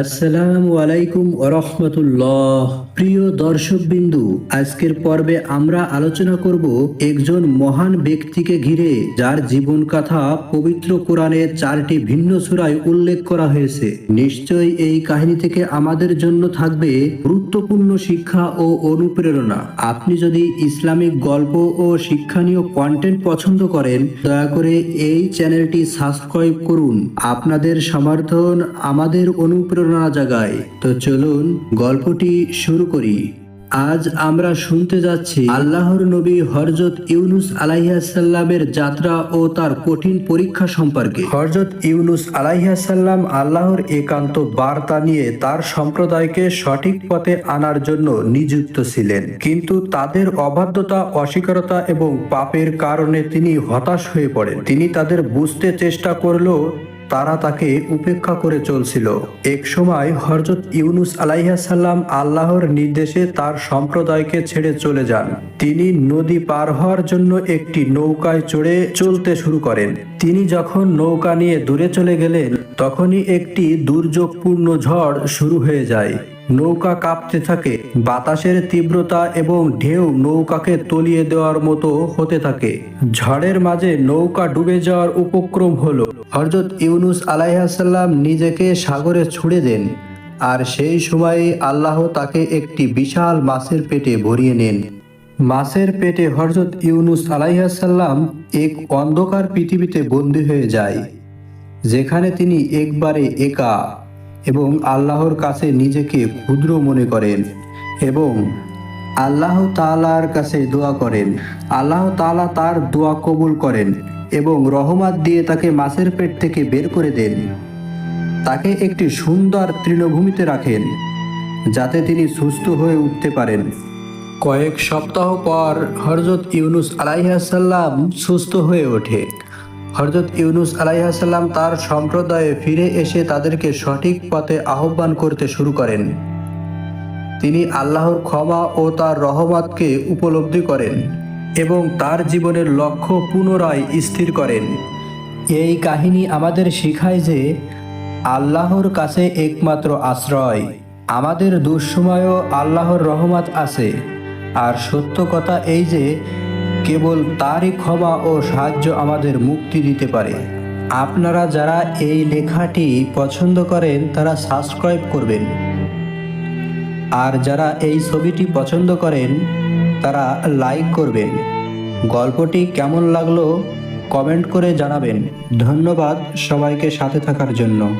আসসালামু আলাইকুম ওরহমতুল্লাহ প্রিয় দর্শকবিন্দু, আজকের পর্বে আমরা আলোচনা করব একজন মহান ব্যক্তিকে ঘিরে, যার জীবন কথা পবিত্র কোরআনে চারটি ভিন্ন সূরায় উল্লেখ করা হয়েছে। নিশ্চয়ই এই কাহিনী থেকে আমাদের জন্য থাকবে গুরুত্বপূর্ণ শিক্ষা ও অনুপ্রেরণা। আপনি যদি ইসলামিক গল্প ও শিক্ষণীয় কন্টেন্ট পছন্দ করেন, দয়া করে এই চ্যানেলটি সাবস্ক্রাইব করুন। আপনাদের সমর্থন আমাদের অনুপ্রেরণা জাগায় তো চলুন গল্পটি শুরু করি। আজ আমরা শুনতে যাচ্ছি আল্লাহর নবী হরজত ইউনুস আলাইহাসাল্লামের যাত্রা ও তার কঠিন পরীক্ষা সম্পর্কে। হরজত ইউনুস আলাইহাসাল্লাম আল্লাহর একান্ত বার্তা নিয়ে তার সম্প্রদায়কে সঠিক পথে আনার জন্য নিযুক্ত ছিলেন। কিন্তু তাদের অবাধ্যতা, অস্বীকারতা এবং পাপের কারণে তিনি হতাশ হয়ে পড়েন। তিনি তাদের বুঝতে চেষ্টা করলেও তারা তাকে উপেক্ষা করে চলছিল। এক সময় হরজত ইউনুস আলাইহাসাল্লাম আল্লাহর নির্দেশে তার সম্প্রদায়কে ছেড়ে চলে যান। তিনি নদী পার হওয়ার জন্য একটি নৌকায় চড়ে চলতে শুরু করেন। তিনি যখন নৌকা নিয়ে দূরে চলে গেলেন, তখনই একটি দুর্যোগপূর্ণ ঝড় শুরু হয়ে যায়। নৌকা কাঁপতে থাকে, বাতাসের তীব্রতা এবং ঢেউ নৌকাকে তলিয়ে দেওয়ার মতো হতে থাকে। ঝড়ের মাঝে নৌকা ডুবে যাওয়ার উপক্রম হলো। হরজত ইউনুস আলাইহাসাল্লাম নিজেকে সাগরে ছুড়ে দেন আর সেই সময়ে আল্লাহ তাকে একটি বিশাল মাছের পেটে ভরিয়ে নেন। মাছের পেটে হরজত ইউনুস আলাইহাসাল্লাম এক অন্ধকার পৃথিবীতে বন্দী হয়ে যায়, যেখানে তিনি একবারে একা এবং আল্লাহর কাছে নিজেকে ক্ষুদ্র মনে করেন এবং আল্লাহ তাআলার কাছে দোয়া করেন। আল্লাহ তাআলা তার দোয়া কবুল করেন। এবং রহমত দিয়ে তাকে মাছের পেট থেকে বের করে দেন। তাকে একটি সুন্দর তৃণভূমিতে রাখেন, যাতে তিনি সুস্থ হয়ে উঠতে পারেন। কয়েক সপ্তাহ পর হরজত ইউনুস আলাইহাসাল্লাম সুস্থ হয়ে ওঠে। হরজত ইউনুস আলাইহাসাল্লাম তার সম্প্রদায়ে ফিরে এসে তাদেরকে সঠিক পথে আহ্বান করতে শুরু করেন। তিনি আল্লাহর ক্ষমা ও তার রহমতকে উপলব্ধি করেন। এবং তার জীবনের লক্ষ্য পুনরায় স্থির করেন। এই কাহিনী আমাদের শেখায় যে আল্লাহর কাছে একমাত্র আশ্রয়। আমাদের দুঃসময়ও আল্লাহর রহমত আছে। আর সত্য কথা এই যে, কেবল তারই ক্ষমা ও সাহায্য আমাদের মুক্তি দিতে পারে। আপনারা যারা এই লেখাটি পছন্দ করেন, তারা সাবস্ক্রাইব করবেন। আর যারা এই ছবিটি পছন্দ করেন তারা লাইক করবেন। গল্পটি কেমন লাগল কমেন্ট করে জানাবেন। ধন্যবাদ সবাইকে সাথে থাকার জন্য।